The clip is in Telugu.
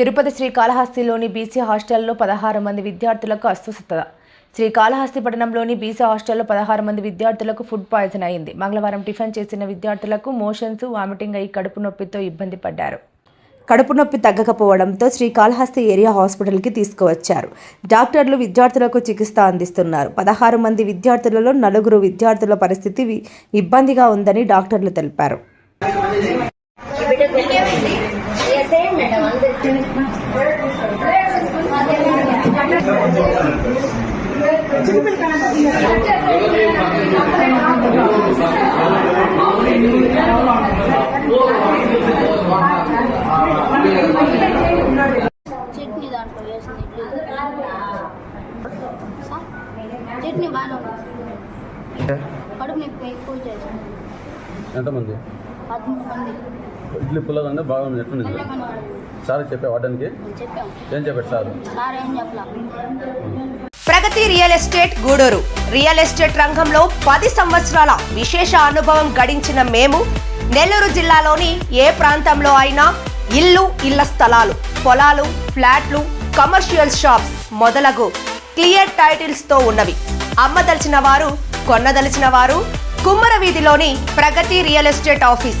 తిరుపతి శ్రీకాళహస్తిలోని బీసీ హాస్టల్లో పదహారు మంది విద్యార్థులకు అస్వస్థత. శ్రీకాళహస్తి పట్టణంలోని బీసీ హాస్టల్లో పదహారు మంది విద్యార్థులకు ఫుడ్ పాయిజన్ అయింది. మంగళవారం టిఫిన్ చేసిన విద్యార్థులకు మోషన్స్ వామిటింగ్ అయి కడుపు నొప్పితో ఇబ్బంది పడ్డారు. కడుపు నొప్పి తగ్గకపోవడంతో శ్రీకాళహస్తి ఏరియా హాస్పిటల్కి తీసుకువచ్చారు. డాక్టర్లు విద్యార్థులకు చికిత్స అందిస్తున్నారు. పదహారు మంది విద్యార్థులలో నలుగురు విద్యార్థుల పరిస్థితి ఇబ్బందిగా ఉందని డాక్టర్లు తెలిపారు. చట్నీ దాంట్లో వేసింది ఇడ్లీ? చట్నీ ఉంది. కడుపు నొప్పి ఎక్కువ చేసింది. ఎంతమంది? పదమూడు మంది. ఇడ్లీ పుల్లగా బాగుంది ఎట్లుంది సార్ చెప్పా వాడడానికి ఏం చెప్పాడు sir? Pragati real estate Gudur. Real estate రంగంలో పది సంవత్సరాల విశేష అనుభవం గడించిన మేము నెల్లూరు జిల్లాలోని ఏ ప్రాంతంలో అయినా ఇల్లు ఇళ్ళ స్థలాలు పొలాలు ఫ్లాట్లు కమర్షియల్ షాప్స్ మొదలగు క్లియర్ టైటిల్స్తో ఉన్నవి. అమ్మదలిచిన వారు కొన్నదలిచిన వారు కుమ్మర వీధిలోని Pragati real estate office.